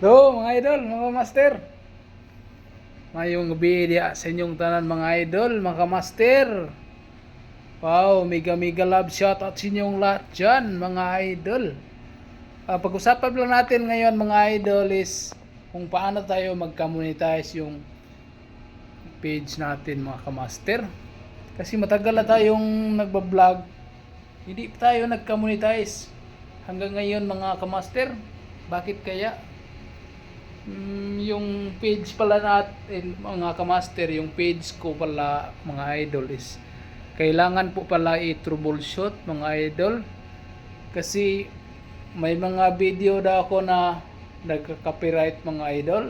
Do, mga idol, mga master. Mayong gabi diya sa inyong tanan mga idol, mga master. Wow, mega mega love shot at sa inyong lahat dyan, mga idol. Ah, pag-usapan lang natin ngayon mga idol is kung paano tayo mag-monetize yung page natin mga kamaster. Kasi matagal na tayong nagbablog, hindi tayo nagka-monetize. Hanggang ngayon mga kamaster, bakit kaya? Mm, yung page pala natin mga kamaster, yung page ko pala mga idol is kailangan po pala i-troubleshoot mga idol. Kasi may mga video daw ako na nagka-copyright mga idol.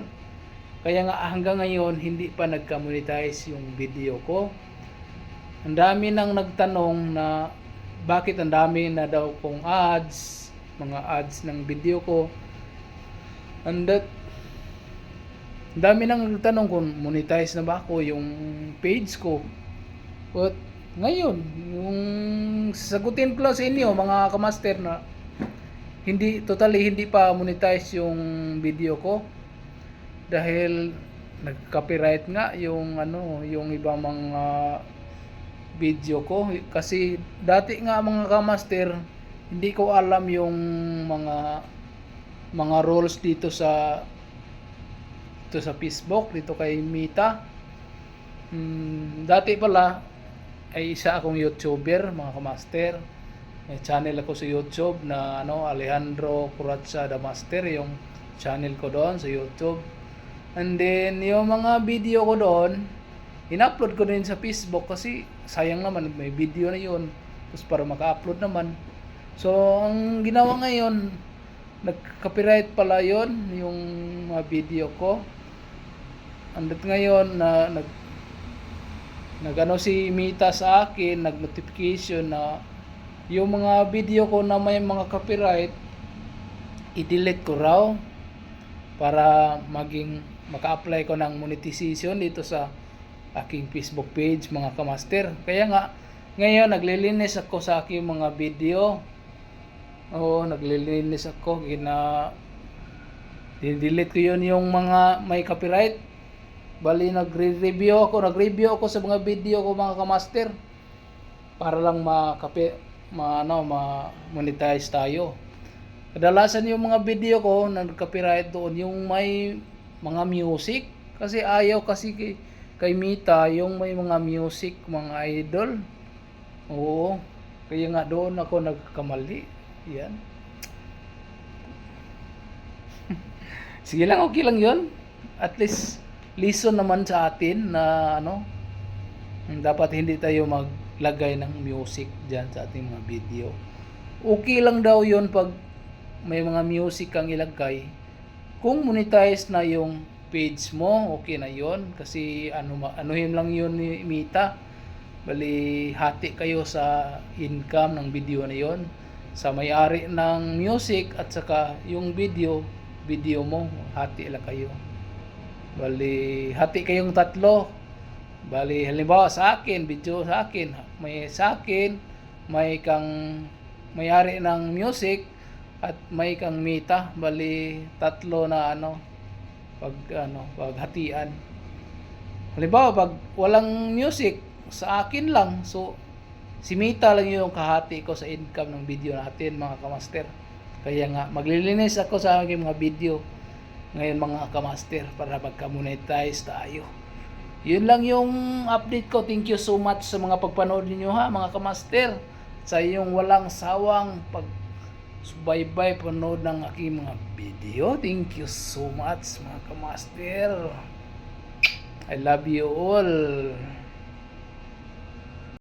Kaya nga hanggang ngayon hindi pa nagka-monetize yung video ko. Ang dami nang nagtanong na bakit ang dami na daw kong ads mga ads ng video ko. And that dami nang nagtanong kung monetize na ba ako yung page ko. But ngayon yung sagutin ko lang sa inyo mga kamaster na hindi totally hindi pa monetize yung video ko. Dahil nag-copyright nga yung ano yung ibang mga video ko. Kasi dati nga mga kamaster hindi ko alam yung mga mga rules dito sa dito sa Facebook dito kay Mita. Hmm, dati pala ay isa akong YouTuber mga kamaster. May channel ako sa YouTube na ano Alejandro Curatsa the Master yung channel ko doon sa YouTube. And then yung mga video ko doon in-upload ko din sa Facebook kasi sayang naman may video na yun. Tapos para maka-upload naman. So ang ginawa ngayon nag-copyright pala yon yung mga video ko andot ngayon na nag nagano si Mita sa akin nag notification na yung mga video ko na may mga copyright i-delete ko raw para maging maka-apply ko ng monetization dito sa aking Facebook page mga kamaster. Kaya nga ngayon naglilinis ako sa aking mga video. Oo, naglilinis ako gina delete ko yun yung mga may copyright. Bali nagre-review ako, nag-review ako sa mga video ko mga kamaster para lang makapi ma ano ma monetize tayo. Kadalasan yung mga video ko na copyright doon yung may mga music kasi ayaw kasi kay, kay Mita yung may mga music mga idol. Oo. Kaya nga doon ako nagkamali. Yan. Sige lang, okay lang yun. At least, lesson naman sa atin na ano, dapat hindi tayo maglagay ng music dyan sa ating mga video. Okay lang daw yun pag may mga music kang ilagay. Kung monetize na yung page mo, okay na yon Kasi ano, anuhin lang yun ni Mita. Bali, hati kayo sa income ng video na yon Sa may-ari ng music at saka yung video, video mo, hati lang kayo. Bali, hati kayong tatlo. Bali, halimbawa sa akin, video sa akin, may sa akin, may kang may-ari ng music at may kang mita. Bali, tatlo na ano, pag ano, paghatian. Halimbawa, pag walang music, sa akin lang. So, si Mita lang yung kahati ko sa income ng video natin, mga kamaster. Kaya nga, maglilinis ako sa aking mga video ngayon mga kamaster para magka-monetize tayo. Yun lang yung update ko. Thank you so much sa mga pagpanood niyo ha mga kamaster. Sa iyong walang sawang pag subaybay panood ng aking mga video. Thank you so much mga kamaster. I love you all.